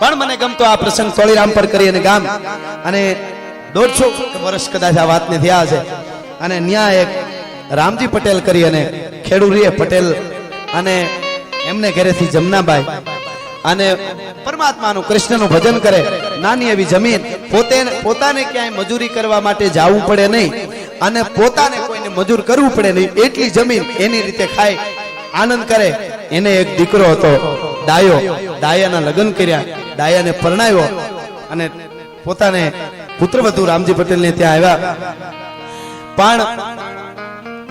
પણ મને ગમતો આ પ્રસંગ તોળીરામ પર કરી અને ગામ. અને દોઢસો વર્ષ કદાચ આ વાતને થયા છે અને ન્યા એક રામજી પટેલ કરી અને ખેડૂરીએ પટેલ અને એમને ઘરેથી જમનાબાઈ અને પરમાત્માનું કૃષ્ણનું ભજન કરે. નાની એવી જમીન. પોતે પોતાને ક્યાંય મજૂરી કરવા માટે જવું પડે નહીં. અને પોતાને કોઈને મજૂર કરવું પડે નહીં. એટલી જમીન એની રીતે ખાય, આનંદ કરે. એને એક દીકરો હતો, ડાયો. ડાયાના લગ્ન કર્યા. ડાયાને પરણાવ્યો અને પોતાને પુત્રવધુ રામજી પટેલને ત્યાં આવ્યા. પણ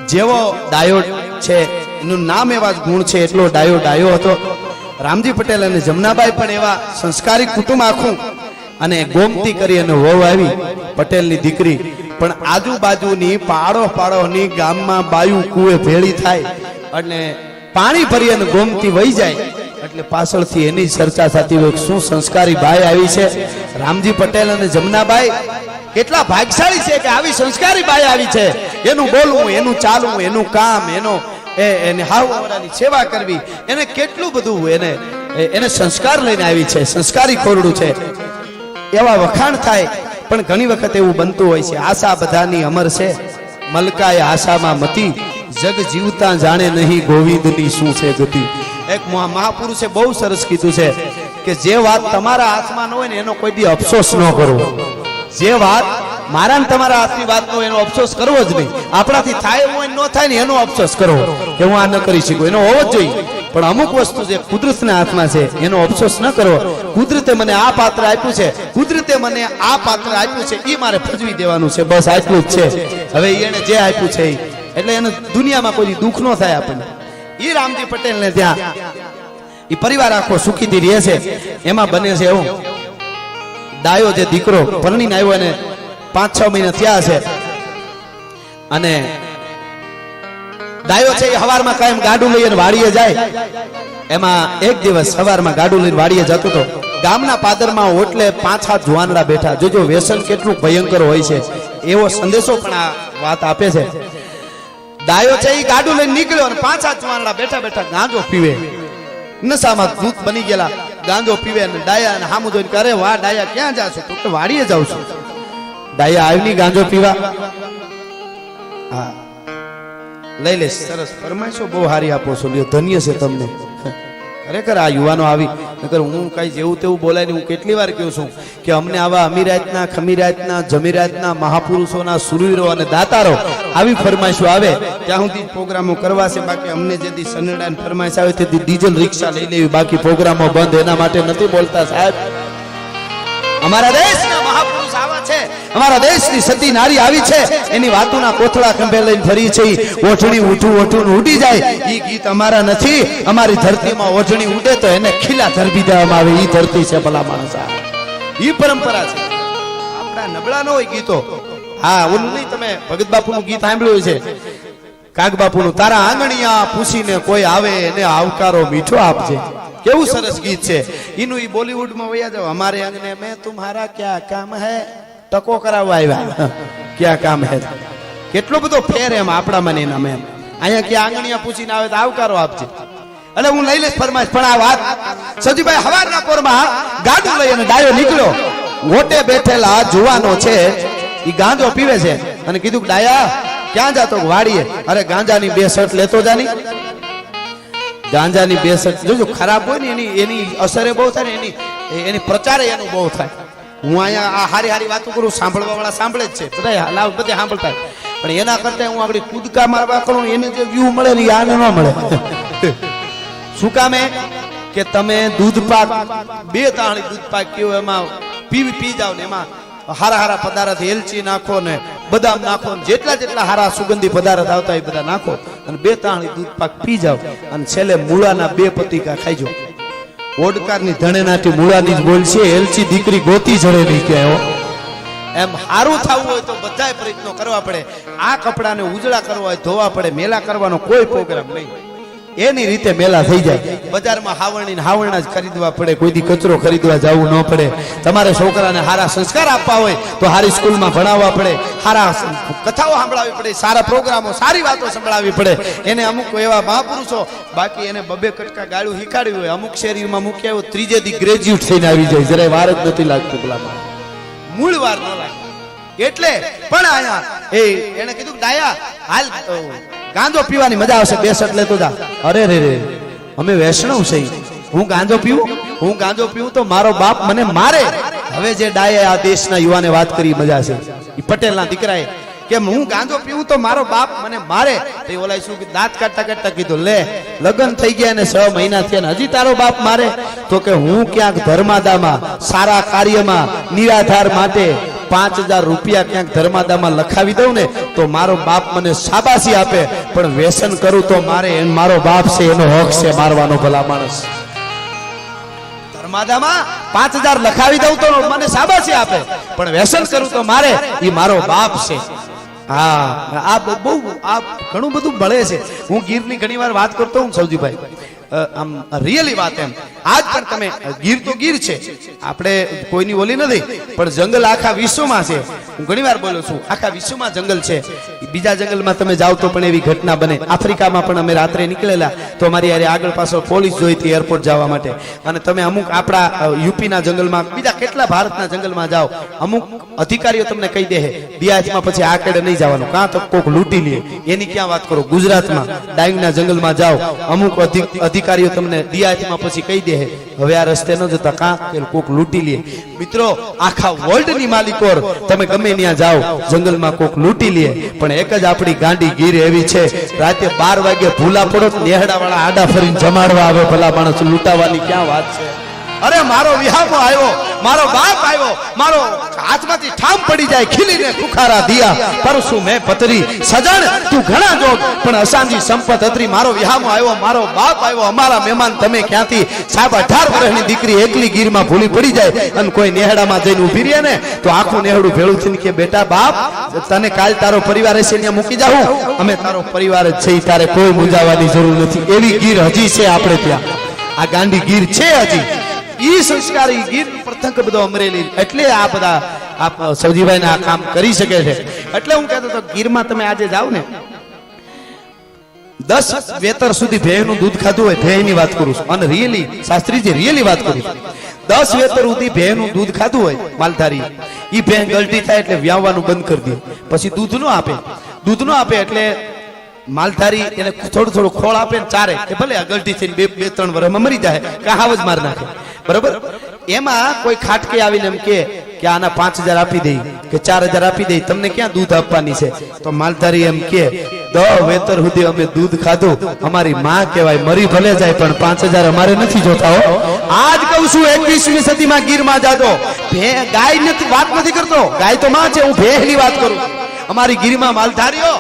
જેવો ડાયો છે, એનું નામ એવા જ ગુણ છે, એટલો ડાયો ડાયો હતો. રામજી પટેલ અને જમનાબાઈ પણ એવા સંસ્કારી કુટુંબ આખું અને ગોમતી કરી અને વહુ આવી પટેલની દીકરી. પણ આજુબાજુની પાડો પાડોની ગામમાં બાયુ કુએ ભેળી થાય અને પાણી ભરી અને ગોમતી વહી જાય. એટલે પાછળથી એની ચર્ચા થતી હોય શું સંસ્કારી બાઈ આવી છે? રામજી પટેલ અને જમનાબાઈ કેટલા ભાગશાળી છે કે આવી સંસ્કારી બાઈ આવી છે? એનું બોલવું, એનું ચાલવું, એનું કામ, એનો એને હાવરાની સેવા કરવી. એને કેટલું બધું એને એને સંસ્કાર લઈને આવી છે, સંસ્કારી ખોરડું છે. એવા વખાણ થાય, પણ ઘણી વખત એવું બનતું હોય છે, આશા બધાની અમર છે. મલકાય આશામાં મતી, જગ જીવતા જાણે નહીં ગોવિંદની શું છે ગતિ. એક મહા- મહાપુરુષે બહુ સરસ કીધું છે કે જે વાત તમારા હાથમાં ન હોય ને, એનો કોઈ દી અફસોસ ન કરવો. જે વાત મારા તમારા હાથની વાત નો એનો અફસોસ કરવો જ નહીં. આપણાથી થાય એવું ન થાય ને એનો અફસોસ કરવો કે હું આ ન કરી શકું, એનો હોવો જ જોઈએ. પણ અમુક વસ્તુ જે કુદરતના હાથમાં છે, એનો અફસોસ ન કરવો કુદરતે મને આ પાત્ર આપ્યું છે, કુદરતે મને આ પાત્ર આપ્યું છે એ મારે ભજવી દેવાનું છે. બસ આટલું જ છે. હવે એને જે આપ્યું છે એટલે એને દુનિયામાં કોઈ દુઃખ ન થાય આપણને. એ રામજી પટેલ ને ત્યાં એ પરિવાર આખો સુખીથી રહે છે. એમાં બને છે એવું. ડાયો જે દીકરો પરણીને આવ્યો અને પાંચ છ મહિના થયા છે. અને ડાયો છે એ હવારમાં કાયમ ગાડું લઈને વાડીએ જાય. એમાં એક દિવસ સવારમાં ગાડું લઈને વાડીએ જતો હતો ગામના પાદરમાં ઓટલે પાંચ જુવાનડા બેઠા. જોજો વ્યસન કેટલું ભયંકર હોય છે. એવો સંદેશો પણ આ વાત આપે છે. ડાયો છે એ ગાડું લઈને નીકળ્યો અને હાથ જુવાનડા બેઠા બેઠા ગાંજો પીવે. નશામાં ભૂત બની ગયેલા. ગાંજો પીવે અને ડાયા અને હામું જોઈને કરે વાહ ડાયા ક્યાં જાશો? તો વાડીએ જાઉં છું. ડાયા આવી ગાંજો પીવા. હા. લઈ લેશ સરસ. ફરમાઈશો બહુ હારી આપો છો. લ્યો, ધન્ય છે તમને. ખરેખર આ યુવાનો આવી. નકર હું કઈ જેવું તેવું બોલાય ને હું કેટલી વાર કહું છું કે અમને આવા અમીરાતના, ખમીરાતના, જમીરાતના મહાપુરુષોના સુરવીરો અને દાતારો આવી ફરમાઈશો આવે. ત્યાં સુધી પ્રોગ્રામો કરવા છે. બાકી અમને જેથી સનડાન ફરમાઈશ આવે તેથી ડીઝલ રિક્ષા લઈ લેવી. બાકી પ્રોગ્રામો બંધ. એના માટે નથી બોલતા સાહેબ. અમારા દેશના મહાપુરુષ આવા છે. અમારા દેશની સતી નારી આવી છે. એની વાતોના કોથળા ખંભે લઈને ફરી છે. ઓઢણી ઉઠું ઓઠું ઉડી જાય. એ ગીત અમારા નથી. અમારી ધરતીમાં ઓઢણી ઉડે તો એને ખીલા ધરબી દેવામાં આવે. એ ધરતી છે ભલા માણસ આ. પરંપરા છે. આપણા નબળા ન હોય ગીતો. હા ઓલું તમે ભગત બાપુનું ગીત સાંભળ્યું છે કાગ બાપુનું, તારા આંગણિયા પૂછીને કોઈ આવે એને આવકારો મીઠો આપજે. કેવું સરસ ગીત છે. એનું એ બોલીવુડમાં વયા જાવ અમારે અંગને મેં તુમ્હારા ક્યાં કામ હે? ટકો કરાવવા આવ્યા. ક્યાં કામ હે? કેટલો બધો ફેર એમ આપણામાં ને એના એમ. અહીંયા ક્યાં આંગણીયા પૂછીને આવે તો આવકારો આપજે. એટલે હું લઈ લઈશ ફરમાઈશ, પણ આ વાત સજીભાઈ હવારના પોરમાં ગાડું લઈ અને ડાયો નીકળ્યો. ગોટે બેઠેલા જુવાનો છે એ ગાંજો પીવે છે. અને કીધું ડાયા, ક્યાં જાતો વાડીએ? અરે ગાંજાની બે શર્ટ લેતો જાની ગાંજાની બે શર્ટ, જોજો, ખરાબ હોય ને એની એની અસરે બહુ થાય ને એની એની પ્રચારે એનું બહુ થાય. હું અહીંયા આ હારી હારી વાતો કરું, સાંભળવા વાળા સાંભળે જ છે. બધા લાવ બધા સાંભળતા પણ એના કરતા હું આગળ કૂદકા મારવા કરું, એને જે વ્યૂ મળે ને આને ન મળે. શું કામે કે તમે દૂધ પાક, બે તાણી દૂધ પાક કયો, એમાં પી પી જાવ ને એમાં હારા હારા પદાર્થ, એલચી નાખો ને બદામ નાખો ને જેટલા જેટલા હારા સુગંધી પદાર્થ આવતા એ બધા નાખો અને બે તાણી દૂધ પાક પી જાવ અને છેલ્લે મૂળાના બે પતિકા ખાઈ ખાઈજો ઓડકારની ધણેનાથી મૂળાની જ બોલ છે એલચી દીકરી ગોતી જડે નહીં કે એમ સારું થવું હોય તો બધાય પ્રયત્નો કરવા પડે. આ કપડાને ઉજળા કરવા હોય ધોવા પડે મેલા કરવાનો કોઈ પ્રોગ્રામ નહીં. એની રીતે મેલા થઈ જાય. બજારમાં હાવણી હાવણા જ ખરીદવા પડે. કોઈ દી કચરો ખરીદવા જવું ન પડે. તમારે છોકરાને સારા સંસ્કાર આપવા હોય તો સારી સ્કૂલમાં ભણાવવા પડે. સારા કથાઓ સાંભળાવી પડે. સારા પ્રોગ્રામો, સારી વાતો સંભળાવવી પડે. એને અમુક એવા મહાપુરુષો, બાકી એને બબે કટકા ગાળું શીખાડ્યું હોય, અમુક શેરીમાં મૂક્યા હોય ત્રીજે દી ગ્રેજ્યુએટ થઈને આવી જાય. જરાય વાર જ નથી લાગતું પેલામાં. મૂળ વાર ન લાગે. એટલે પણ આયા એ, એને કીધું કે ડાયા હાલ ગાંજો પીવાની મજા આવશે બે શટ લેતો જા. અરે રે રે અમે વૈષ્ણવ છે હું ગાંજો પીવું? હું ગાંજો પીવું તો મારો બાપ મને મારે. હવે જે ડાયે આ દેશના યુવાને વાત કરી મજા છે. એ પટેલના દીકરાએ કે હું ગાંજો પીવું તો મારો બાપ મને મારે? તો ઓલાય શું દાંત કાઢતા કાઢતા કીધું લે લગ્ન થઈ ગયા ને છ મહિના થયા ને હજી તારો બાપ મારે? તો કે હું ક્યાંક ધર્માદામાં સારા કાર્યમાં નિરાધાર માટે પાંચ હજાર રૂપિયા ક્યાંક ધર્માદામાં લખાવી દઉં ને, તો મારો બાપ મને શાબાશી આપે. પણ વ્યસન કરું તો મારે મારો બાપ છે, એનો હક છે, મારવાનો ભલા માણસ. એ મારો બાપ છે. હા, આ બહુ ઘણું બધું મળે છે. હું ગીરની ઘણી વાર વાત કરતો હું સૌજીભાઈ. આમ, રિયલી વાત એમ. આજ પણ તમે ગીર તો ગીર છે. આપણે કોઈની ઓલી નથી, પણ જંગલ આખા વિશ્વમાં છે. હું ઘણી વાર બોલું છું, આખા વિશ્વમાં જંગલ છે. બીજા જંગલમાં તમે જાઓ તો પણ એવી ઘટના બને. આફ્રિકામાં પણ અમે રાત્રે નીકળેલા, તો અમારી યારે આગળ પાછળ પોલીસ જોઈતી એરપોર્ટ જવા માટે. અને તમે અમુક આપણા યુપીના જંગલમાં, બીજા કેટલા ભારતના જંગલમાં જાઓ, અમુક અધિકારીઓ તમને કહી દે દિયાજમાં પછી આ કેડે નહીં જવાનું. કાં તો કોક લૂંટી લે. એની ક્યાં વાત કરો? ગુજરાતમાં, ડાંગના જંગલમાં જાઓ. અમુક અધિ- અધિકારીઓ તમને દિયાજમાં પછી કહી દે હવે આ રસ્તે ન જતા કાંક કે કોક લૂંટી લે. મિત્રો, આખા વર્લ્ડની માલિકોર તમે ગમે ત્યાં જાઓ, જંગલમાં કોક લૂંટી લે. પણ એક જ આપણી ગાંડી ગીર એવી છે. રાતે બાર વાગે ભૂલા પડો નેહડા વાળા આડા ફરીને જમાડવા આવે ભલા માણસ. લૂંટાવાની ક્યાં વાત છે? અરે, મારો વિહામો આવ્યો, મારો બાપ આવ્યો, મારો હાથમાંથી ઠામ પડી જાય, ખીલીને ખુખારા દિયા. પરસુ મેં પતરી, સજણ, તું ઘણા જોગ, પણ અસાંજી સંપત અતરી, મારો વિહામો આવ્યો, મારો બાપ આવ્યો, અમારા મહેમાન તમે ક્યાંથી? સાહેબ અઢાર વર્ષની દીકરી એકલી ગીરમાં ભૂલી પડી જાય, અને કોઈ નેહડામાં જઈને ઊભી રહે ને, તો આખું નેહડું ભેળું થઈને કે, બેટા, બાપ, તને કાલ તારો પરિવાર હશે, ત્યાં મૂકી જાઉં. અમે તારો પરિવાર જ છે તારે કોઈ મૂંઝાવાની જરૂર નથી. એવી ગીર હજી છે આપણે ત્યાં. આ ગાંડી ગીર છે હજી. ઈ સંસ્કાર, ઈ પ્રથંક બધો અમરેલી એટલે આ બધા આપ સૌજીભાઈ આ કામ કરી શકે છે. એટલે હું કહેતો હતો, ગીરમાં તમે આજે જાઓ ને, દસ વેતર સુધી ભેયનું દૂધ ખાધું હોય, ભેયની વાત કરું છું. અને રિયલી શાસ્ત્રીજી રિયલી વાત કરું છું. દસ વેતર સુધી ભેયનું દૂધ ખાધું હોય, માલધારી, ઈ ભેં ગલટી થાય એટલે વ્યાવવાનું બંધ કરી દે. પછી દૂધ નો આપે. દૂધ નો આપે એટલે માલધારી એને થોડું થોડું ખોળ આપે ને ચારે. કે ભલે આ ગલટી થઈને બે બે ત્રણ વર્ષમાં મરી જાય, કે હાવ જ માર નાખે. બરોબર? એમાં કોઈ ખાટકે આવીને એમ કે કે આના પાંચ હજાર આપી દઈ કે ચાર હજાર આપી દઈ તમને ક્યાં દૂધ આપવાની છે? તો માલધારી એમ કે વેતર સુધી અમે દૂધ ખાધું. અમારી માં કહેવાય, મરી ભલે જાય, પણ પાંચ હજાર અમારે નથી જોતા હો. આજ કહું છું, એકવીસમી સદીમાં ગીરમાં જાતો ભે, ગાય નથી, વાત નથી કરતો. ગાય તો માં છે, હું ભેહની વાત કરું. અમારી અમારી ગીરમાં માલધારીઓ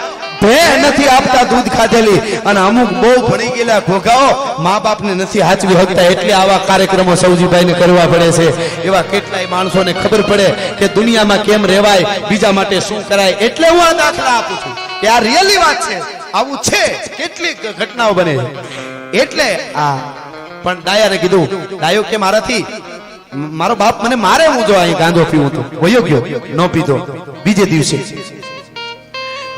ભે નથી આપતા દૂધ ખાધેલી. અને અમુક બહુ ભણી ગયેલા ઘોઘાઓ મા બાપને નથી હાચવી શકતા એટલે આવા કાર્યક્રમો સૌજીભાઈને કરવા પડે છે. એવા કેટલાય માણસોને ખબર પડે કે દુનિયામાં કેમ રહેવાય, બીજા માટે શું કરાય. એટલે હું આ દાખલા આપું છું કે આ રિયલી વાત છે. આવું છે. કેટલીક ઘટનાઓ બને છે. એટલે આ, પણ ડાયાને કીધું, ડાયો કે મારાથી, મારો બાપ મને મારે હું જો અહીં ગાંધો પીવું તો વયો ગયો. ન પીધો. બીજે દિવસે.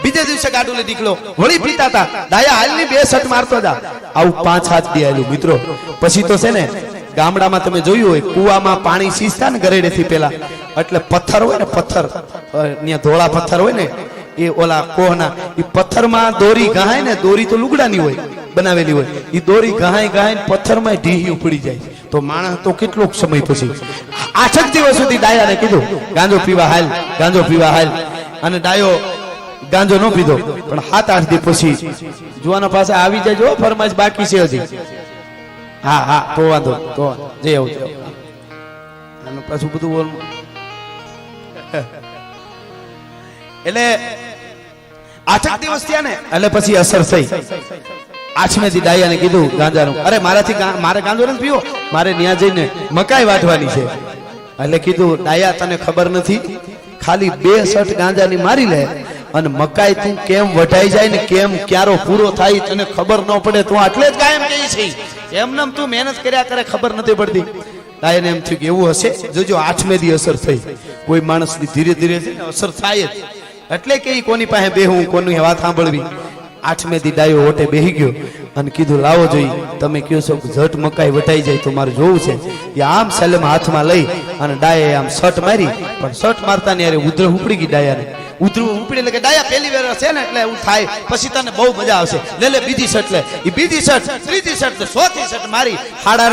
બીજે દિવસે ગાડું લઈ નીકળ્યો વળી પીતા હતા ડાયા હાલની બે શટ મારતો હતા આવું પાંચ હાથ દી મિત્રો. પછી તો છે ને, ગામડામાં તમે જોયું હોય, કુવામાં પાણી સીસતા ને ગરેડેથી પેલા. એટલે પથ્થર હોય ને પથ્થર ત્યાં ધોળા પથ્થર હોય ને, એ ઓલા કોહના એ પથ્થરમાં દોરી ગહાય ને, દોરી તો લુગડાની હોય, બનાવેલી હોય. એ દોરી ગહાય ગહાય પથ્થરમાં ઢીહી ઉપડી જાય. તો માણસ તો કેટલો સમય પછી, આઠક દિવસ સુધી ડાયાને કીધું, ગાંજો પીવા હાલ, ગાંજો પીવા હાલ. અને ડાયો ગાંજો ન પીધો. પણ સાત આઠ દી પછી જુવાનો પાસે આવી જાય, જો ફરમાઈશ બાકી છે હજી. હા હા, તો વાંધો તો. જય આવું આનું પાછું બધું બોલ એટલે આઠક દિવસ થયા ને, એટલે પછી અસર થઈ. આઠમે થી ડાયાને કીધું ગાંજાનું. અરે, મારાથી મારે ગાંજો નથી પીવો. મારે ત્યાં જઈને મકાઈ વાટવાની છે. એટલે કીધું ડાયા તને ખબર નથી? ખાલી બે શર્ટ ગાંજાની મારી લે અને મકાઈ તું કેમ વઢાઈ જાય ને કેમ ક્યારો પૂરો થાય તને ખબર ન પડે, તું આટલે જ કાયમ કહી છે. એમને તું મહેનત કર્યા કરે, ખબર નથી પડતી. ગાયને એમ થયું કે એવું હશે? જોજો, આઠમે દી અસર થઈ. કોઈ માણસની ધીરે ધીરે અસર થાય જ. એટલે કે કોની પાસે બેહું કોની વાત સાંભળવી? આઠમે દી ડાયો ઓટે બેહી ગયો અને કીધું, લાવો જોઈ, તમે કહો છો ઝટ મકાઈ વટાઈ જાય તો મારે જોવું છે. એ આમ સેલમ હાથમાં લઈ અને ડાયે આમ શર્ટ મારી, પણ શર્ટ મારતા ને ઉધર ઉપડી ગઈ ડાયાને. ઉધરું ઉપડી એટલે કે ડાયા પહેલી વાર છે ને એટલે એવું થાય. પછી તને બહુ મજા આવશે. લે લે, બીજી શર્ટ લે. એ બીજી શર્ટ, ત્રીજી શર્ટ ચોથી શર્ટ મારી. હાડા,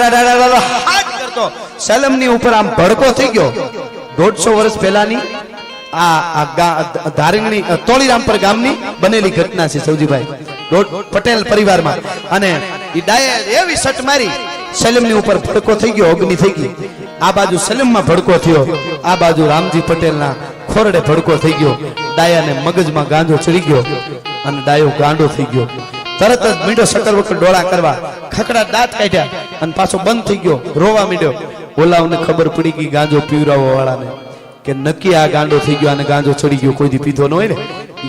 હાડ કરતો. સેલમની ઉપર આમ ભડકો થઈ ગયો. દોઢસો વર્ષ પહેલાની આ ધારીંગણી તોળીરામપર ગામની બનેલી ઘટના છે સૌજીભાઈ. પટેલ પરિવારમાં. અને એ ડાયે એવી શર્ટ મારી, સલીમની ઉપર ભડકો થઈ ગયો, અગ્નિ થઈ ગઈ. આ બાજુ સલીમમાં ભડકો થયો. આ બાજુ રામજી પટેલના ખોરડે ભડકો થઈ ગયો. ડાયાને મગજમાં ગાંધો ચડી ગયો અને ડાયો ગાંડો થઈ ગયો. તરત જ મીંડો શકર વખત ડોળા કરવા ખકડા દાંત કાઢ્યા અને પાછો બંધ થઈ ગયો. રોવા મીંડ્યો. ઓલાઓને ખબર પડી ગઈ ગાંજો પીવરાવવા વાળાને કે નક્કી આ ગાંડો થઈ ગયો અને ગાંજો ચડી ગયો. કોઈ દી પીધો ન હોય ને.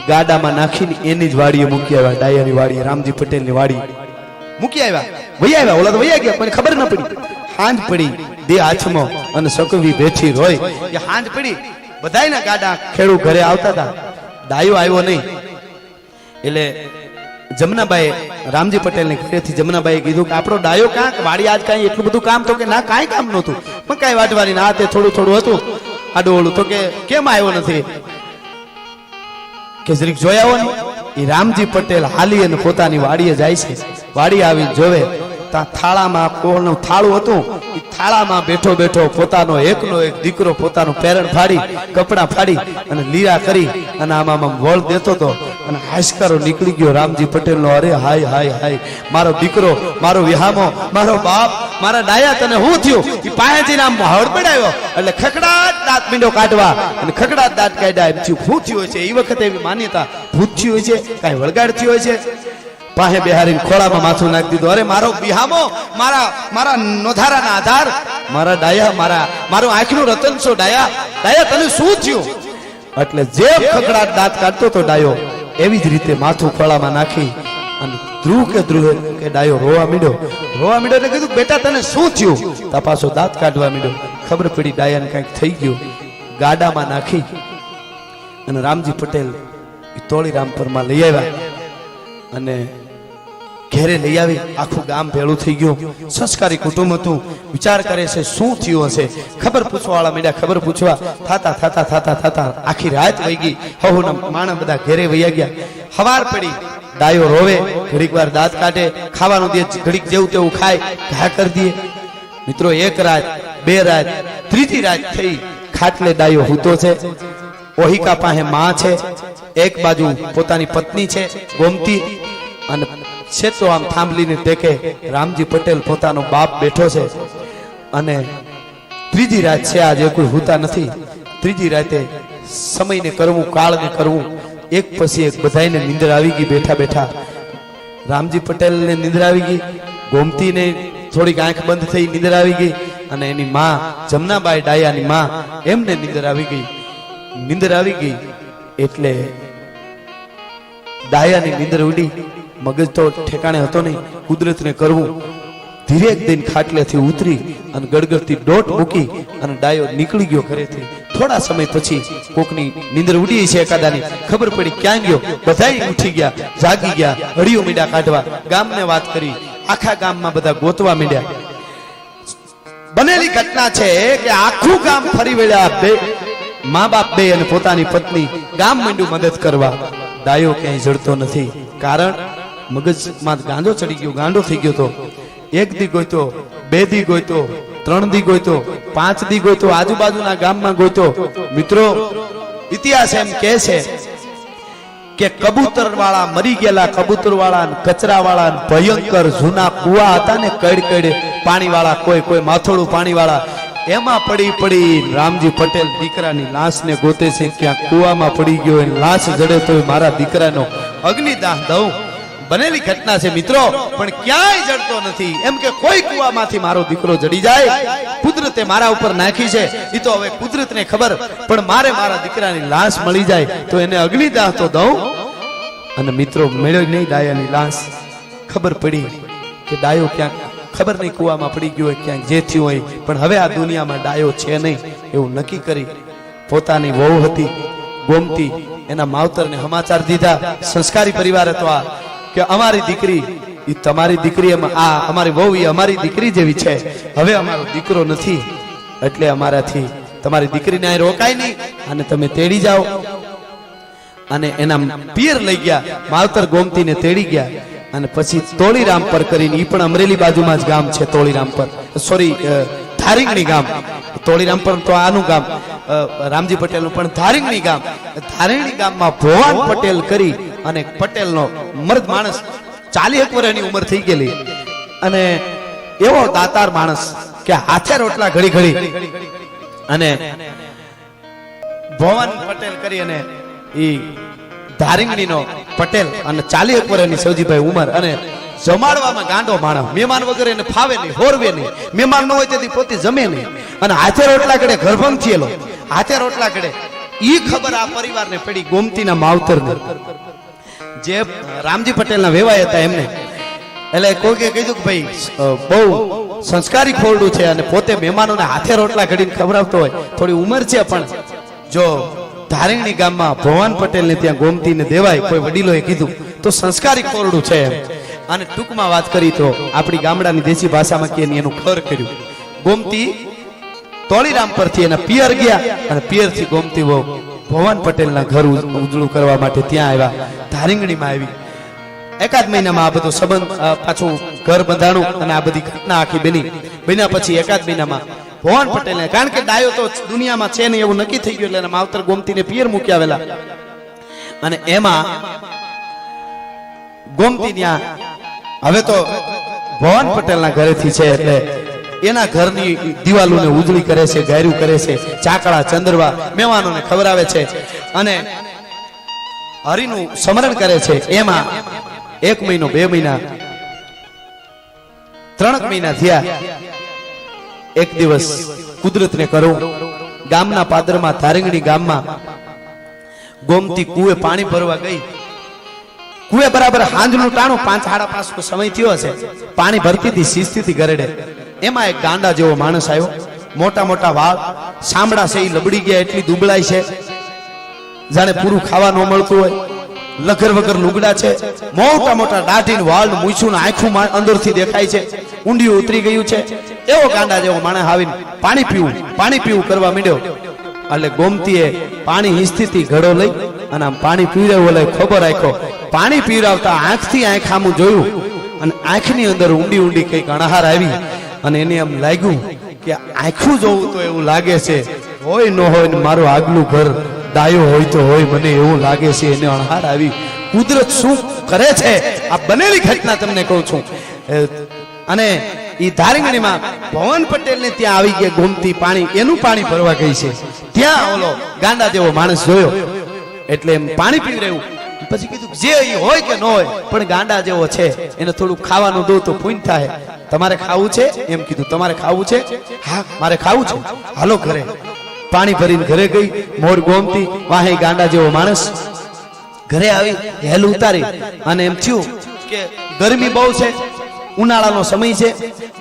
ગાડામાં નાખીને એની જ વાડીએ મૂકી આવ્યા. ડાયાની વાડીએ, રામજી પટેલની વાડી. મૂકી આવ્યા. વહી આવ્યા. ઓલા તો વહી ગયા પણ ખબર ન પડી. હાંજ પડી. દે હાથમાં અને સકવી બેઠી રોય. એ હાંજ પડી. બધાયના ગાડા ખેડૂ ઘરે આવતા હતા. ડાયો આવ્યો નહીં. એટલે જમનાબાઈ રામજી પટેલને ઘરેથી જમનાબાઈએ કીધું કે આપણો ડાયો કાંક, વાડી આજ કાંઈ એટલું બધું કામ તો કે ના, કાંઈ કામ નહોતું. પણ કાંઈ વાટવાની ના તે થોડું થોડું હતું. આડું તો કે કેમ આવ્યો નથી? કે જરીક જોયા હોય એ રામજી પટેલ હાલી અને પોતાની વાડીએ જાય છે. વાડી આવી જોવે ત્યાં થાળામાં કોનું થાળું હતું. એ થાળામાં બેઠો બેઠો પોતાનો એકનો એક દીકરો પોતાનું પેરણ ફાડી, કપડાં ફાડી અને લીરા કરી અને આમાં વળ દેતો હતો અને હાશકારો નીકળી ગયો. રામજી પટેલનો, અરે, હાય હાય હાય, મારો દીકરો, મારો વિહામો, મારો બાપ, મારા ડાયા, તને હું થયું? એ પાસે જઈને આમ હડબડાયો એટલે ખકડાટ દાંત મીંડો કાઢવા અને ખકડાટ દાંત કાઢ્યા. એમ થયું, ભૂત થયું છે એ વખતે એવી માન્યતા, ભૂત થયું હોય છે કાંઈ વળગાડ થયું હોય છે પાસે બિહારીને ખોળામાં માથું નાખી દીધું, અરે, મારો બિહામો મારા મારા નોધારાના આધાર, મારા ડાયા, મારા, મારું આંખનું રતન છો, ડાયા ડાયા, તને શું થયું? એટલે જે ખકડાટ દાંત કાઢતો તો ડાયો એવી જ રીતે માથું ખોળામાં નાખી અને ધ્રુવ કે ધ્રુવ કે ડાયો રોવા મીડ્યો. રોવા મીડ્યો એટલે કીધું, બેટા, તને શું થયું? તપાસો દાંત કાઢવા મીડ્યો. ખબર પડી ડાયાને કંઈક થઈ ગયું. ગાડામાં નાખી અને રામજી પટેલ એ તોળી રામપરમાં લઈ આવ્યા. અને ઘેરે લઈ આવી. આખું ગામ ભેળું થઈ ગયું. સંસ્કારી કુટુંબ હતું. વિચાર કરે છે, શું થયું હશે? ખબર પૂછવા વાળા મીડા ખબર પૂછવા, થાતા થાતા થાતા થાતા. આખી રાત વહી ગઈ. હવના માણસ બધા ઘેરે વૈયા ગયા. હવાર પડી. ડાયો રોવે. ઘડીક વાર દાંત કાઢે. ખાવાનું દે, ઘડીક જેવું તેવું ખાય. ઘા કરી દે. મિત્રો, એક રાત, બે રાત, ત્રીજી રાત થઈ. ખાટલે ડાયો હૂતો છે. ઓહિકા પાસે માં છે. એક બાજુ પોતાની પત્ની છે, ગોમતી, અને છે આમ થાંભલીને ટેકે રામજી પટેલ પોતાનો બાપ બેઠો છે. અને ત્રીજી રાત છે, આજે કોઈ હોતા નથી. ત્રીજી રાતે સમયને કરવું, કાળને કરવું, એક પછી એક બધાને નિંદર આવી ગઈ બેઠા બેઠા. રામજી પટેલને નિંદર આવી ગઈ, ગોમતીને થોડીક આંખ બંધ થઈ નિંદર આવી ગઈ, અને એની માં જમનાબાઈ ડાયાની માં એમને નિંદર આવી ગઈ. નિંદર આવી ગઈ એટલે ડાયાની નિંદર ઉડી. મગજ તો ઠેકાણે હતો નહીં. કુદરતને કરવું. ધીરે દિન ખાટલેથી ઉતરી અને ગડગડતી દોટ મૂકી અને ડાયો નીકળી ગયો ઘરેથી. થોડા સમય પછી કોકની નીંદર ઉડી છે એકાદાની. ખબર પડી ક્યાં ગયો? બધા ઉઠી ગયા, જાગી ગયા હળીઓ મીડા કાઢવા. ગામને વાત કરી. આખા ગામમાં બધા ગોતવા મીડ્યા. બનેલી ઘટના છે કે આખું ગામ ફરી વળ્યા બે મા બાપ બે અને પોતાની પત્ની ગામ માંડ્યું મદદ કરવા. ડાયો ક્યાંય જડતો નથી. કારણ મગજમાં ગાંડો ચડી ગયો, ગાંડો થઈ ગયો તો. એક દી ગોઈતો બે દી ગોઈતો ત્રણ દી ગોઈતો પાંચ દી ગોઈતો આજુબાજુના ગામમાં ગોઈતો મિત્રો, ઇતિહાસ એમ કહે છે કે કબૂતર વાળા મરી ગયેલા કબૂતર વાળા કચરા વાળા ભયંકર જૂના કુવા હતા ને કડ કડ પાણી વાળા કોઈ કોઈ માથોડું પાણી વાળા એમાં પડી પડી રામજી પટેલ દીકરાની લાશને ગોતે છે, ક્યાં કુવામાં પડી ગયો લાશ જડે તો મારા દીકરાનો અગ્નિદાહ દઉં. બનેલી ઘટના છે મિત્રો, પણ ક્યાંય જડતો નથી. એમ કે કોઈ કુવામાંથી મારો દીકરો જડી જાય, કુદરતે મારા ઉપર નાખી છે. એ તો હવે કુદરતને ખબર, પણ મારે મારા દીકરાની લાશ મળી જાય, તો એને અગ્નિદાહ તો દઉં? અને મિત્રો, મેળ્યો નહીં ડાયાની લાશ. ખબર પડી કે ડાયો ક્યાંક ખબર નહીં કુવામાં પડી ગયો હોય, ક્યાંક જે થયું હોય. પણ હવે આ દુનિયામાં ડાયો છે નહીં, એવું નક્કી કરી પોતાની વહુ હતી, ગોમતી. એના માવતરને સમાચાર દીધા. સંસ્કારી પરિવાર હતો આ. કે અમારી દીકરી એ તમારી દીકરી આ અમારી વહુ એ અમારી દીકરી જેવી છે. હવે અમારો દીકરો નથી, એટલે અમારાથી તમારી દીકરીને અહીં રોકાય નહીં અને તમે તેડી જાઓ. અને એના પિયર લઈ ગયા, માવતર ગોમતીને તેડી ગયા અને પછી તોળીરામ પર કરીને એ પણ અમરેલી બાજુમાં જ ગામ છે તોળીરામ પર. સોરી ધારીંગણી ગામ. તોળીરામ પર તો આનું ગામ. રામજી પટેલનું પણ ધારીંગણી ગામ. ધારીંગણી ગામમાં ભોવાન પટેલ કરી અને પટેલનો મર્દ માણસ ચાલી એક વર્ષની ઉંમર થઈ ગયેલી. અને એવો દાતાર માણસ કે હાથે રોટલા ઘડી ઘડી. અને ભવન પટેલ કરી અને ઈ ધારીંગણીનો પટેલ અને ચાલી એક વર્ષની સૌજીભાઈ ઉંમર અને જમાડવામાં ગાંડો માણસ. મહેમાન વગર એને ફાવે નહીં, હોરવે નહીં. મહેમાન ન હોય તેથી પોતે જમે નહીં. અને હાથે રોટલા કડે ગર્ભંગ થયેલો. હાથે રોટલા કડે ઈ ખબર આ પરિવારને પડી ગોમતીના માવતરને. જે રામજી પટેલના વેવાય હતા એમને. એટલે કોઈકે કીધું કે ભાઈ બહુ સંસ્કારી ખોરડું છે અને પોતે મહેમાનોને હાથે રોટલા ઘડીને ખવડાવતો હોય. થોડી ઉંમર છે પણ જો ધારીણી ગામમાં ભવાન પટેલને ત્યાં ગોમતીને દેવાય, કોઈ વડીલોએ કીધું, તો સંસ્કારી ખોરડું છે એમ. અને ટૂંકમાં વાત કરી તો આપણી ગામડાની દેશી ભાષામાં કે એનું ખર કર્યું. ગોમતી તોળીરામ પરથી એના પિયર ગયા અને પિયરથી ગોમતી વહુ ભવાન પટેલના ઘર ઉજળું કરવા માટે ત્યાં આવ્યા. ધારીંગણીમાં આવી. એકાદ મહિનામાં આ બધો સંબંધ પાછું ઘર બંધાણું અને આ બધી ઘટના આખી બની. બન્યા પછી એકાદ મહિનામાં ભવન પટેલને, કારણ કે ડાયો તો દુનિયામાં છે નહીં એવું નક્કી થઈ ગયું એટલે માવતર ગોમતીને પિયર મૂકી આવેલા. અને એમાં ગોમતી ત્યાં, હવે તો ભવાન પટેલના ઘરેથી છે એટલે એના ઘરની દિવાલોને ઉજળી કરે છે, ગાયરું કરે છે, ચાકડા, ચંદ્રવા મહેમાનોને ખવડાવે છે અને હરિનું સ્મરણ કરે છે. એમાં એક મહિનો, બે મહિના ત્રણ મહિના થયા. એક દિવસ કુદરતને કરો. ગામના પાદરમાં, ધારંગણી ગામમાં ગોમતી કુએ પાણી ભરવા ગઈ. કુએ બરાબર હાંજનું ટાણું પાંચ સાડા પાંચ સમય થયો હશે. પાણી ભરતી હતી, શિસ્તીથી ગરડે. એમાં એક ગાંડા જેવો માણસ આવ્યો. મોટા મોટા વાળ, સાંભળા છે એ લબડી ગયા, એટલી દુબળાઈ છે. જાણે પૂરું ખાવા ન મળતું હોય. લગર વગર લુગડા છે. મોટા મોટા દાઢીને વાળ મૂછું આંખું અંદરથી દેખાય છે. ઊંડિયું ઉતરી ગયું છે. એવો ગાંડા જેવો માણસ આવીને પાણી પીવું પાણી પીવું કરવા માંડ્યો. એટલે ગોમતીએ પાણી સ્થિતિ ઘડો લઈ અને આમ પાણી પીરાવ્યો એટલે ખબર રાખ્યો પાણી પીવડાવતા આંખથી આંખ આમું જોયું અને આંખની અંદર ઊંડી ઊંડી કંઈક અણહાર આવી. અને એને એમ લાગ્યું કે આખું જોવું તો એવું લાગે છે. હોય ન હોય ને મારું આગલું ઘર દાયો હોય તો હોય, મને એવું લાગે છે, એને અણહાર આવી. કુદરત શું કરે છે? આ બનેલી ઘટના તમને કહું છું. અને એ ધારીંગણીમાં ભવન પટેલ ને ત્યાં આવી ગયા ગોમતી પાણી, એનું પાણી ભરવા ગઈ છે. ત્યાં ઓલો ગાંડા જેવો માણસ જોયો. એટલે એમ પાણી પી રહ્યું. પછી કીધું, જે હોય કે ન હોય, પણ ગાંડા જેવો છે. એને થોડું ખાવાનું દઉં તો પૂન થાય. તમારે ખાવું છે? એમ કીધું, તમારે ખાવું છે? હા, મારે ખાવું છે. હાલો ઘરે. પાણી ભરીને ઘરે ગઈ, મોર ગોમતી, વાહે ગાંડા જેવો માણસ ઘરે આવી, હેલ ઉતારી. અને એમ થયું કે ગરમી બહુ છે, ઉનાળાનો સમય છે,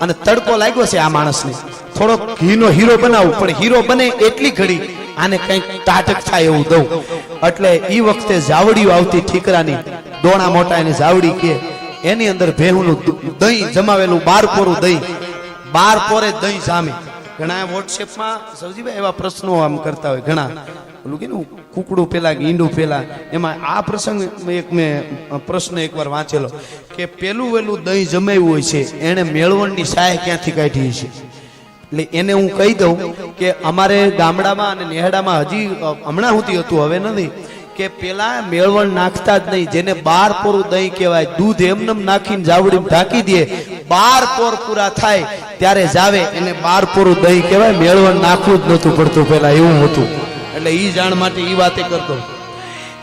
અને તડકો લાગ્યો છે આ માણસને. થોડો ઘીનો હીરો બનાવું, પણ હીરો બને એટલી ઘડી, આને કંઈક તાટક થાય એવું દઉં. એટલે એ વખતે જાવડીઓ આવતી ઠીકરાની દોણા મોટા એની જાવડી કે એની અંદર ભેહુનું દહીં જમાવેલું બાર પોરું દહીં. બાર પોરે દહીં જામે. ઘણા વોટ્સએપમાં સૌજીભાઈ એવા પ્રશ્નો આમ કરતા હોય, ઘણા. ઓલું કે કુકડું પેલા ઈંડું પેલા? એમાં આ પ્રસંગ એક મેં પ્રશ્ન એકવાર વાંચેલો કે પેલું વેલું દહીં જમાવ્યું હોય છે એને મેળવણની સહાય ક્યાંથી કાઢી છે એટલે એને હું કહી દઉં કે અમારે ગામડામાં અને નેહડામાં હજી હમણાં સુધી હતું, હવે નથી. કે પેલા મેળવણ નાખતા જ નહીં. જેને બાર પોરું દહીં કહેવાય, દૂધ એમનેમ નાખીને જાવડી ઢાંકી દે. બાર પોર પૂરા થાય, ત્યારે જાવે એને બાર પોરું દહીં કહેવાય. મેળવણ નાખવું જ નહોતું પડતું પેલા એવું હતું. એટલે એ જાણ માટે એ વાતે કરતો.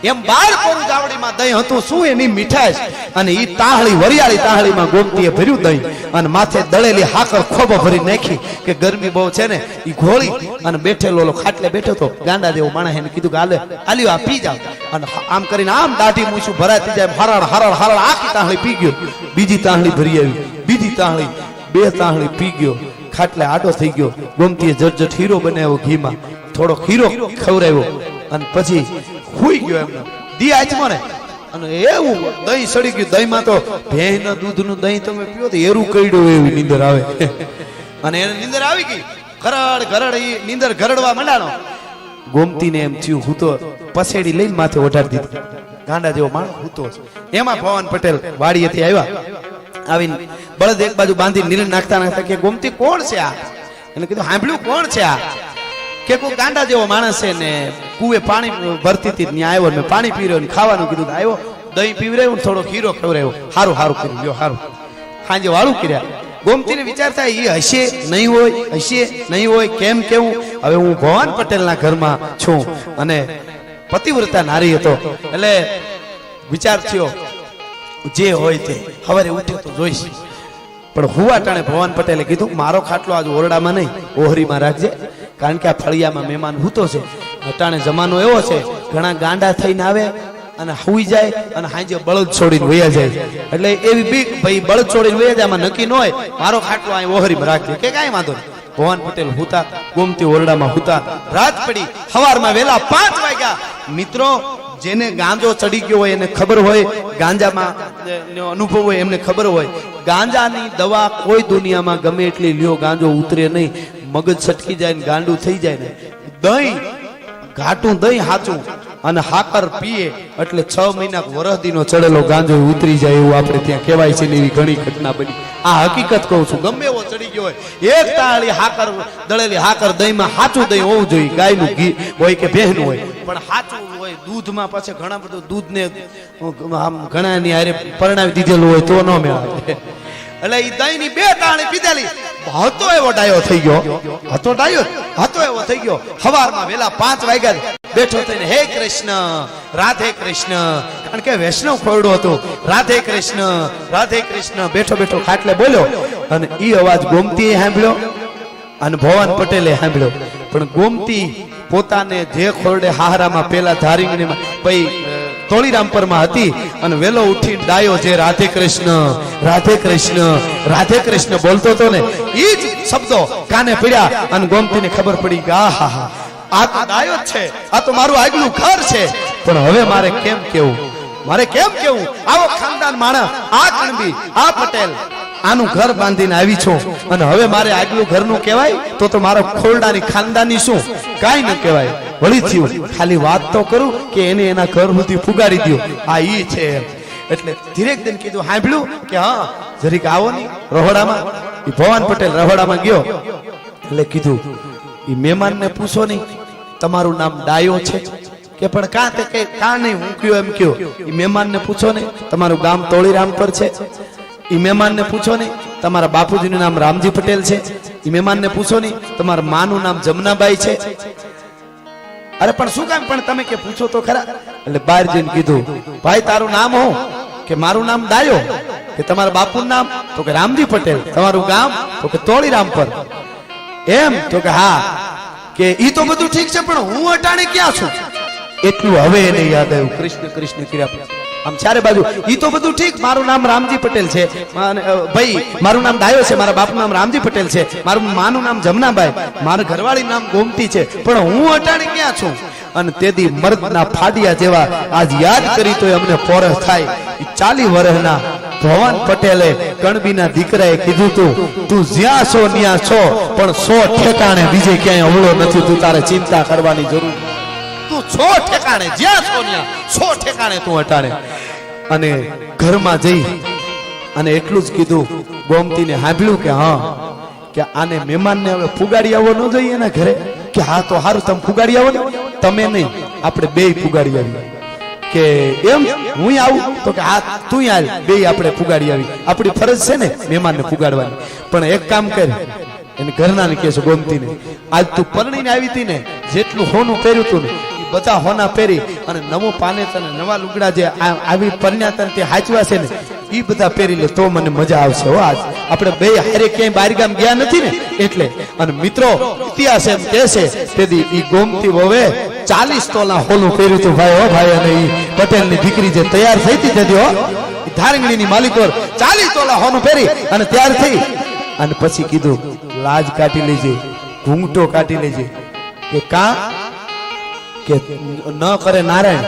એમ બાર કોરું જાવડીમાં દહીં હતું, શું એની મીઠાશ? અને ઈ તાહળી, વરિયાળી તાહળીમાં ગોમતીએ ભર્યું દહીં. અને માથે દળેલી હાકર ખોબો ભરી નાખી કે ગરમી બહુ છે ને, ઈ ઘોળી અને બેઠેલો ખાટલે બેઠો તો ગાંડા દેવો માણસ એને કીધું કે આલે આલ્યો આ પી જાવ અને આમ કરીને આમ દાઢી મૂછું ભરાતી જાય હરાળ હરાળ હરાળ, આખી તાહળી પી ગયો. બીજી તાહળી ભરી આવી, બીજી તાહળી, બે તાહળી પી ગયો. ખાટલે આડો થઈ ગયો. ગોમતીએ જટજટ હીરો બનાવ્યો ઘીમાં. થોડો હીરો ખવરાવ્યો અને પછી હુઈ ગયો એમને. દી આજ ને અને એવું દહીં સડી ગયું. દહીંમાં તો ભેંસના દૂધનું દહીં તમે પીઓ તો એરું કઈડું એવી નીંદર આવે. અને એને નીંદર આવી ગઈ. ગરડ ગરડ ઈ નીંદર ગરડવા માંડાનો. ગોમતીને એમ થયું, હું તો પસેડી લઈને માથે ઓઢાડી દીધી. ગાંડા જેવો માણસ હૂતો એમાં ભવન પટેલ વાડીએથી આવ્યા. આવીને બળદ એક બાજુ બાંધી નીરણ નાખતા નાખતા કે, ગોમતી કોણ છે આ? એને કીધું સાંભળ્યું કોણ છે આ? કે કોઈ ગાંડા જેવો માણસ છે ને, કુએ પાણી ભરતી હતી ત્યાં આવ્યો ને પાણી પી રહ્યો ને ખાવાનું કીધું આવ્યો. દહીં પીવરાયું થોડો ખીરો ખવડાવ્યો. સારું સારું કર્યું ગયો સારું સાંજે વાળું કર્યા. ગોમતીને વિચાર થાય એ હશે નહીં હોય, હશે નહીં હોય, કેમ કેવું? હવે હું ભવાન પટેલના ઘરમાં છું અને પતિવ્રતા નારી હતો. એટલે વિચાર થયો, જે હોય તે. હવારે ઉઠ્યો તો જોઈશ. પણ હુવા ટાણે ભવાન પટેલે કીધું, મારો ખાટલો આજ ઓરડામાં નહીં, ઓહરીમાં રાખજે. કારણ કે આ ફળિયામાં મહેમાન હૂતો છે. અટાણે જમાનો એવો છે, ઘણા ગાંડા થઈને આવે અને હુઈ જાય અને હાંજે બળદ છોડીને વયા જાય. એટલે એવી બીક ભાઈ બળદ છોડીને વયા જાય, આમાં નક્કી ન હોય. મારો ખાટલો અહીં ઓહરીમાં રાખજે. કે કાંઈ વાંધો નહીં. ભવાન પટેલ હુતા, ગોમતી ઓરડામાં હુતા. રાત પડી, સવારમાં વેલા પાંચ વાગ્યા. મિત્રો, જેને ગાંજો ચડી ગયો હોય એને ખબર હોય, ગાંજામાં અનુભવ હોય એમને ખબર હોય. ગાંજાની દવા કોઈ દુનિયામાં ગમે એટલી લ્યો, ગાંજો ઉતરે નહીં. મગજ છટકી જાય ને ગાંડું થઈ જાય ને, દહીં, ઘાટું દહીં હાચું અને હાકર પીએ એટલે છ મહિના વરહદીનો ચડેલો ગાંજો ઉતરી જાય એવું આપણે ત્યાં કહેવાય છે એવી ઘણી ઘટના બની. આ હકીકત કહું છું, ગમે એવો ચડી ગયો હોય, એક તાળી હાકર, દળેલી હાકર દહીંમાં હાચું દહીં હોવું જોઈએ, ગાયનું ઘી હોય કે ભેંસનું હોય, પણ હાચું હોય, દૂધમાં પછી ઘણા બધું દૂધને, આમ ઘણા ની હારે પરણાવી દીધેલું હોય તો ન મેળવે એટલે એ દહીં ની બે તાણી પીધેલી હતો એવો ડાયો થઈ ગયો. હતો ડાયો? હતો એવો થઈ ગયો. સવારમાં વેલા પાંચ વાગ્યા બેઠો થઈને હે કૃષ્ણ, રાધે કૃષ્ણ. કારણ કે વૈષ્ણવ ખોરડો હતો. રાધે કૃષ્ણ રાધે કૃષ્ણ. બેઠો બેઠો ખાટલે બોલ્યો અને ઈ અવાજ ગોમતીએ સાંભળ્યો અને ભવાન પટેલે સાંભળ્યો. પણ ગોમતી પોતાને જે ખોરડે હારામાં પેલા ધારીંગણીમાં પછી તોળીરામપરમાં હતી અને વેલો ઉઠી ડાયો જે રાધે કૃષ્ણ રાધે કૃષ્ણ રાધે કૃષ્ણ બોલતો હતો ને એ જ શબ્દો કાને પડ્યા અને ગોમતીને ખબર પડી કે હા, આ તો ડાયો જ છે, આ તો મારું આગલું ઘર છે. પણ હવે મારે કેમ કેવું? મારે કેમ કેવું? આવો ખાનદાન માણસ, આ કણબી, આ પટેલ આનું ઘર બાંધીને આવી છો. અને હવે મારે આગલું ઘરનું કહેવાય, તો તો મારો ખોરડાની ખાનદાની શું? કાંઈ ન કહેવાય. વળી થયું. ખાલી વાત તો કરું કે એને એના ઘર સુધી ફુગાડી દો આ ઈ છે એટલે ધીરેક દિન કીધું સાંભળ્યું કે હા, જરીક આવો ને રહોડામાં. એ ભવાન પટેલ રહોડામાં ગયો. એટલે કીધું એ મહેમાનને પૂછો નહીં તમારું નામ ડાયો છે? કે પણ કાં તે કે, કાં નહીં? હું કયો એમ કયો એ મહેમાનને પૂછો નહીં તમારું ગામ તોળીરામ પર છે. ઈ મહેમાનને પૂછો નહીં. તમારા બાપુજીનું નામ રામજી પટેલ છે. ઈ મહેમાનને પૂછો નહીં. તમારા માનું નામ જમનાબાઈ છે. અરે, પણ શું કામ? પણ તમે કે પૂછો તો ખરા. એટલે બહાર જઈને કીધું, ભાઈ, તારું નામ હું? કે મારું નામ ડાયો? કે તમારા બાપુનું નામ? તો કે રામજી પટેલ. તમારું ગામ? તો કે તોળીરામ પર. એમ તો કે, હા. કે ઈ તો બધું ઠીક છે, પણ હું અટાણે ક્યાં છું? એટલું હવે એને યાદ આવ્યું. કૃષ્ણ કૃષ્ણ ક્રિયા. આમ ચારે બાજુ. ઈ તો બધું ઠીક. મારું નામ રામજી પટેલ છે. ભાઈ, મારું નામ ડાયો છે. મારા બાપનું નામ રામજી પટેલ છે. મારું માનું નામ જમનાબાઈ. મારા ઘરવાળી નામ ગોમતી છે. પણ હું અટાણી ક્યાં છું? અને તેથી મર્દના ફાડિયા જેવા આજ યાદ કરી તો અમને પોરસ થાય. ચાલી વર્ષના ભવન પટેલે કણબીના દીકરાએ કીધું તું તું જ્યાં છો ત્યાં છો, પણ સો ઠેકાણે બીજે ક્યાંય અવળો નથી. તું તારે ચિંતા કરવાની જરૂર તું છો ઠેકાણે, જ્યાં છો ત્યાં, છો ઠેકાણે તું અટાણે. અને ઘરમાં જઈ અને એટલું જ કીધું, ગોમતીને સાંભળ્યું કે હા, કે આને મહેમાનને હવે ફુગાડી આવો ન જોઈએ એના ઘરે? કે હા, તો હારું, તમે ફુગાડી આવો ને? તમે નહીં, આપણે બે ફુગાડી આવી. કે એમ, હું આવું? તો કે હા, તું હાલ બે આપણે ફુગાડી આવી. આપણી ફરજ છે ને મહેમાનને ફુગાડવાની. પણ એક કામ કર, એને ઘરના ને કહેશે ગોમતીને, આજ તું પરણીને આવી હતી ને, જેટલું હોનું પહેર્યું તું ને બધા હોના પહેરી અને નવું પાને તને નવા લુગડા જે આવી પરણ્યાતન તે હાચવા છે ને એ બધા પહેરી લે તો મને મજા આવશે હો આજ. આપણે બે હારે ક્યાંય બહાર ગામ ગયા નથી ને, એટલે. અને મિત્રો, ઇતિહાસ એમ કહે છે તેથી એ ગોમતી વવે ચાલીસ તોલા હોલું પહેર્યું હતું ભાઈ હો ભાઈ, અને એ પટેલની દીકરી જે તૈયાર થઈ હતી તેથી હો ધારંગણીની માલિકોર ચાલીસ તોલા હોનું પહેરી અને તૈયાર થઈ. અને પછી કીધું, લાજ કાઢી લેજે ઘૂંઘટો કાઢી લેજે. કે કા? કે ન કરે નારાયણ,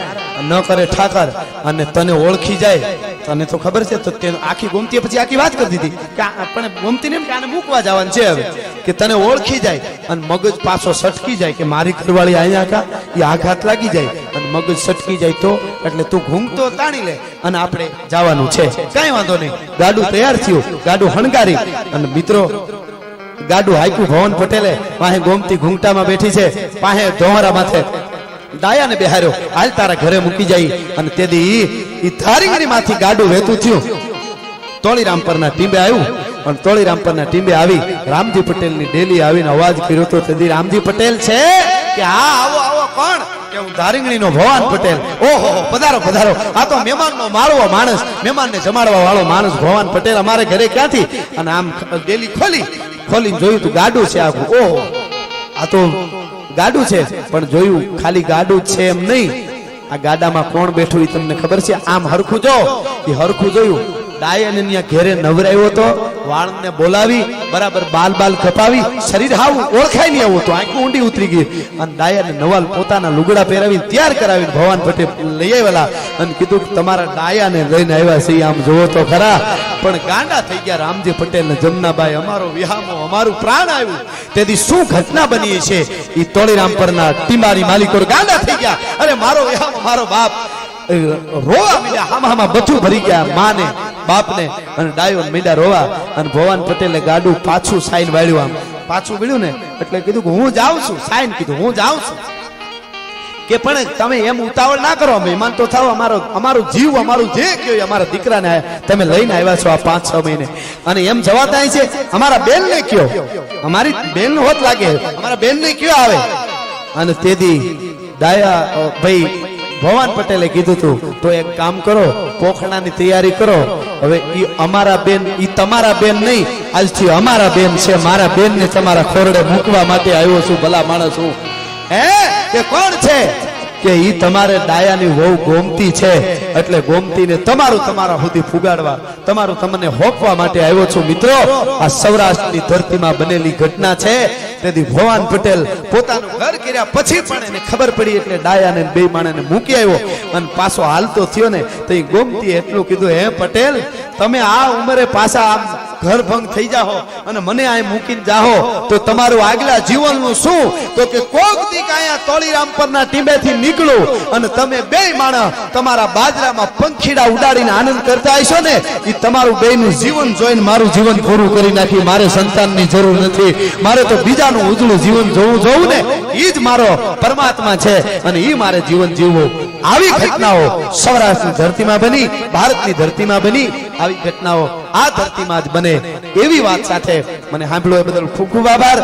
ન કરે ઠાકર અને તને ઓળખી જાય, તને તો ખબર છે, તો તે આખી ગોમતી પછી આખી વાત કરી દીધી કે આ- પણ ગોમતી ને આને મૂકવા જવાનું છે હવે, કે તને ઓળખી જાય અને મગજ પાછો સટકી જાય કે મારી ઘરવાળી અહીંયા કા, એ આઘાત લાગી જાય અને મગજ સટકી જાય તો, એટલે તું ઘૂમતો તાણી લે અને આપણે જવાનું છે. કાંઈ વાંધો નહીં. ગાડું તૈયાર થયું, ગાડું હણગારી અને મિત્રો, ગાડું હાઈકું ભવન પટેલે વાહે ગોમતી ઘૂંઘટામાં બેઠી છે પાહે ઢોહરા માથે ડાયાને બેહાર્યો. હાલ તારા ઘરે મૂકી જાય. અને તે દી ઈ ધારીગીરી માંથી ગાડું વહેતું થયું. તોળીરામ પરના ટીંબે આવ્યું. અને તોળીરામ પરના ટીંબે આવી. રામજી પટેલની ડેલી આવીને અવાજ કર્યો તો તેથી રામજી પટેલ છે? કે હા, આવો આવો, કોણ? ભવાન પટેલ. ઓહો પધારો પધારો. આ તો મહેમાનનો માળવો માણસ. મહેમાનને જમાડવા વાળો માણસ ભવાન પટેલ અમારે ઘરે ક્યાંથી? અને આમ ડેલી ખોલી, ખોલીને જોયું તું ગાડું છે આખું. ઓહો. આ ગાડું છે, પણ જોયું ખાલી ગાડું છે એમ નહીં. આ ગાડામાં કોણ બેઠું એ તમને ખબર છે? આમ હરખું જો. એ હરખું જોયું. ડાયન અહીંયા ઘેરે નવરાયો તો વાળને બોલાવી, બરાબર બાલ બાલ કપાવી, શરીર હાવ ઓળખાય નહીં આવું તો આંખું ઊંડી ઉતરી ગઈ. અને ડાયન નવાલ પોતાના લુગડા પહેરાવીને તૈયાર કરાવીને ભવાન પટેલ લઈ આવેલા અને કીધું કે તમારા ડાયાને લઈને આવ્યા છે આમ જોવો તો ખરા. પણ ગાંડા થઈ ગયા રામજી પટેલ ને જમનાબાઈ, અમારો વિહામો, અમારું પ્રાણ આવ્યું. તેથી શું ઘટના બની છે? એ તોળીરામ પરના ટીમારી માલિકો ગાંડા થઈ ગયા. અરે મારો વિહામો, મારો બાપ રોવા મળ્યા હામા બધું ભરી ગયા, માને બાપને અને ડાયો મીડા રોવા અને ભવાન પટેલે ગાડું પાછું સાઈન વાળ્યું આમ. પાછું વળ્યું ને એટલે કીધું કે હું જાઉં છું. સાઈન કીધું, હું જાઉં છું. કે પણ તમે એમ ઉતાવળ ના કરો મહેમાન તો થાવ, અમારો, અમારું જીવ, અમારું જે કયો અમારા દીકરાને તમે લઈને આવ્યા છો આ પાંચ, છ મહિને. અને એમ જવા થાય છે, અમારા બેન ને કયો. અમારી બેન હોત લાગે, અમારા બેન ને કયો આવે? અને તેથી ડાયા ભાઈ ભવાન પટેલે કીધું તું, તો એક કામ કરો, પોખણાની તૈયારી કરો. હવે ઈ અમારા બેન, ઈ તમારા બેન નહીં, આજથી અમારા બેન છે. મારા બેન ને તમારા ખોરડે મૂકવા માટે આવ્યો છું, ભલા માણસ હું. હે? કે કોણ છે? કે ઈ તમારે ડાયાની વહુ ગોમતી છે, એટલે ગોમતીને તમારું તમારા સુધી ફુગાડવા, તમારું તમને હોપવા માટે આવ્યો છું. મિત્રો, આ સૌરાષ્ટ્રની ધરતીમાં બનેલી ઘટના છે. તેથી ભવાન પટેલ પોતાનું ઘર કર્યા પછી પણ એને ખબર પડી એટલે ડાયાને બે માણસને મૂકી આવ્યો. અને પાછો હાલતો થયો ને, તો એ ગોમતી એટલું કીધું, હે પટેલ, તમે આ ઉંમરે પાછા આમ ઘર ભંગ થઈ જાહો અને મને આ મૂકીને જાહો, તો તમારું આગલા જીવનનું શું? તો કે કોક દીક અહીંયા તોળીરામ પરના ટીંબેથી નીકળું અને તમે બે માણસ તમારા બાજરામાં પંખીડા ઉડાડીને આનંદ કરતા હશો ને એ તમારું બેનું જીવન જોઈને મારું જીવન પૂરું કરી નાખી, મારે સંતાનની જરૂર નથી. મારે તો બીજાનું ઉજળું જીવન જોવું જોવું ને એ જ મારો પરમાત્મા છે અને એ મારે જીવન જીવવું. આવી ઘટનાઓ સૌરાષ્ટ્રની ધરતીમાં બની, ભારતની ધરતીમાં બની, આવી ઘટનાઓ આ ધરતીમાં જ બને. એવી વાત સાથે મને સાંભળો એ બદલ ખૂબ ખૂબ આભાર.